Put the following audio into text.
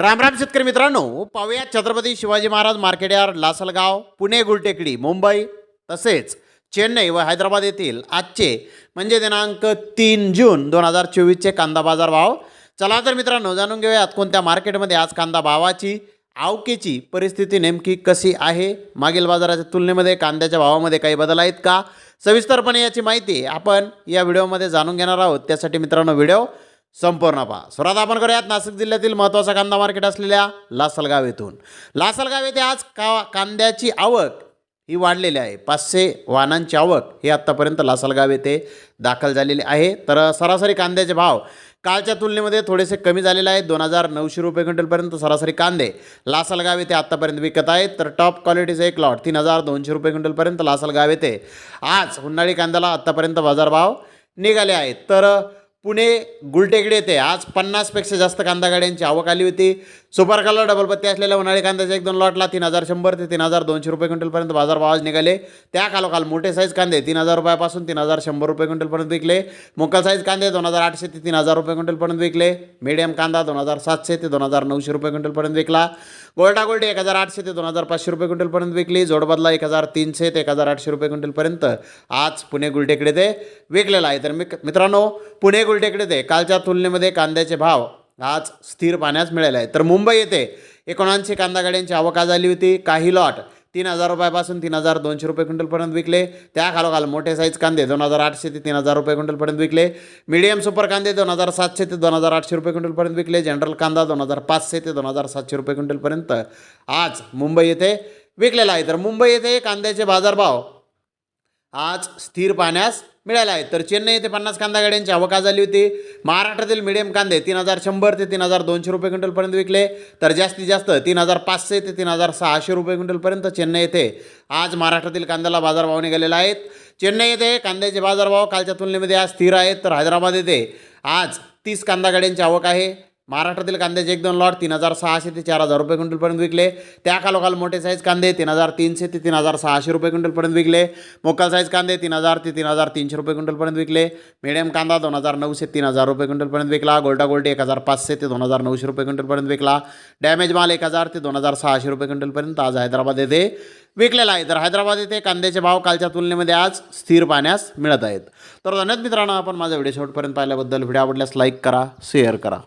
राम राम शेतकरी मित्रांनो पाहूया छत्रपती शिवाजी महाराज मार्केट यार्ड लासलगाव पुणे गुलटेकडी मुंबई तसेच चेन्नई व हैदराबाद येथील आजचे म्हणजे दिनांक तीन जून दोन हजार चोवीसचे कांदा बाजार भाव. चला तर मित्रांनो जाणून घेऊयात कोणत्या मार्केटमध्ये आज कांदा भावाची आवकेची परिस्थिती नेमकी कशी आहे? मागील बाजाराच्या तुलनेमध्ये कांद्याच्या भावामध्ये काही बदल आहेत का? सविस्तरपणे याची माहिती आपण या व्हिडिओमध्ये जाणून घेणार आहोत. त्यासाठी मित्रांनो व्हिडिओ संपूर्ण पहा. सुरुवात आपण करूयात. नाशिक जिल्ह्यातील महत्त्वाचा कांदा मार्केट असलेल्या लासलगाव येथून. लासलगाव येथे आज का कांद्याची आवक ही वाढलेली आहे. पाचशे वाहनांची आवक ही आत्तापर्यंत लासलगाव येथे दाखल झालेली आहे. तर सरासरी कांद्याचे भाव कालच्या तुलनेमध्ये थोडेसे कमी झालेले आहेत. दोन हजार नऊशे रुपये क्विंटलपर्यंत सरासरी कांदे लासलगाव येथे आत्तापर्यंत विकत आहेत. तर टॉप क्वालिटीचे एक लॉट तीन हजार दोनशे रुपये क्विंटलपर्यंत लासलगाव येथे. आज उन्हाळी कांद्याला आत्तापर्यंत बाजारभाव निघाले आहेत. तर पुणे गुलटेकडे येथे. आज पन्नासपेक्षा जास्त कांदा गाड्यांची आवक आली होती. सुपर कलर डबल पत्ती असलेल्या उन्हाळी कांद्याच्या एक दोन लॉटला तीन हजार शंभर ते तीन हजार दोनशे रुपये क्विंटलपर्यंत बाजारभाव आज निघाले. त्या खालोखाल मोठे साईज कांदे तीन हजार रुपयापासून तीन हजार शंभर रुपये क्विंटलपर्यंत विकले. मोकल साईज कांदे दोन हजार आठशे ते तीन हजार रुपये क्विंटलपर्यंत विकले. मीडियम कांदा दोन हजार सातशे ते दोन हजार नऊशे रुपये क्विंटलपर्यंत विकला. गोल्डा गोल्डी एक हजार आठशे ते दोन हजार पाचशे रुपये क्विंटलपर्यंत विकली. जोडबदला एक हजार तीनशे ते एक हजार आठशे रुपये क्विंटलपर्यंत आज पुणे गुलटेकडे ते विकलेला आहे. तर मित्रांनो पुणे गुलटेकडेच ते. कालच्या तुलनेमध्ये कांद्याचे भाव आज स्थिर पाहण्यास मिळाले आहे तर मुंबई येथे एकोणऐंशी कांदा गाड्यांची आवक आज आली होती. काही लॉट तीन हजार रुपयापासून तीन हजार दोनशे रुपये क्विंटलपर्यंत विकले. त्या खालोखाल मोठे साईज कांदे दोन हजार आठशे ते तीन हजार रुपये क्विंटलपर्यंत विकले. मीडियम सुपर कांदे दोन हजार सातशे ते दोन हजार आठशे रुपये क्विंटलपर्यंत विकले. जनरल कांदा दोन हजार पाचशे ते दोन हजार सातशे रुपये क्विंटलपर्यंत आज मुंबई येथे विकलेला आहे. तर मुंबई येथे कांद्याचे बाजारभाव आज स्थिर पाहण्यास मिळाला आहे. तर चेन्नई येथे पन्नास कांदा गाड्यांची आवक झाली होती. महाराष्ट्रातील मिडियम कांदे तीन हजार शंभर ते तीन हजार दोनशे रुपये क्विंटलपर्यंत विकले. तर जास्तीत जास्त तीन हजार पाचशे ते तीन हजार सहाशे रुपये क्विंटलपर्यंत चेन्नई येथे आज महाराष्ट्रातील कांद्याला बाजारभाव निघालेला आहेत चेन्नई येथे कांद्याचे बाजारभाव कालच्या तुलनेमध्ये आज स्थिर आहेत. तर हैदराबाद येथे आज तीस कांदा गाड्यांची आवक आहे. महाराष्ट्रातील कांद्याचे एक दोन लॉट तीन हजार सहाशे ते चार हजार रुपये क्विंटलपर्यंत विकले. त्या खालोखाल मोठे साईज कांदे तीन हजार तीनशे ते तीन हजार सहाशे रुपये क्विंटलपर्यंत विकले. मोकल साईज कांदे तीन हजार ते तीन हजार तीनशे रुपये क्विंटलपर्यंत विकले. मिडियम कांदा दोन हजार नऊशे तीन हजार रुपये क्विंटलपर्यंत विकला. गोल्डा गोल्डी एक हजार पाचशे ते दोन हजार नऊशे रुपये क्विंटलपर्यंत विकला. डॅमेज माल एक हजार ते दोन हजार सहाशे रुपये क्विंटलपर्यंत आज हैदराबाद येथे विकलेला आहे. तर हैदराबाद येथे कांद्याचे भाव कालच्या तुलनेमध्ये आज स्थिर पाहण्यास मिळत आहेत. तर धन्यवाद मित्रांनो आपण माझा व्हिडिओ शेवटपर्यंत पाहिल्याबद्दल. व्हिडिओ आवडल्यास लाईक करा शेअर करा.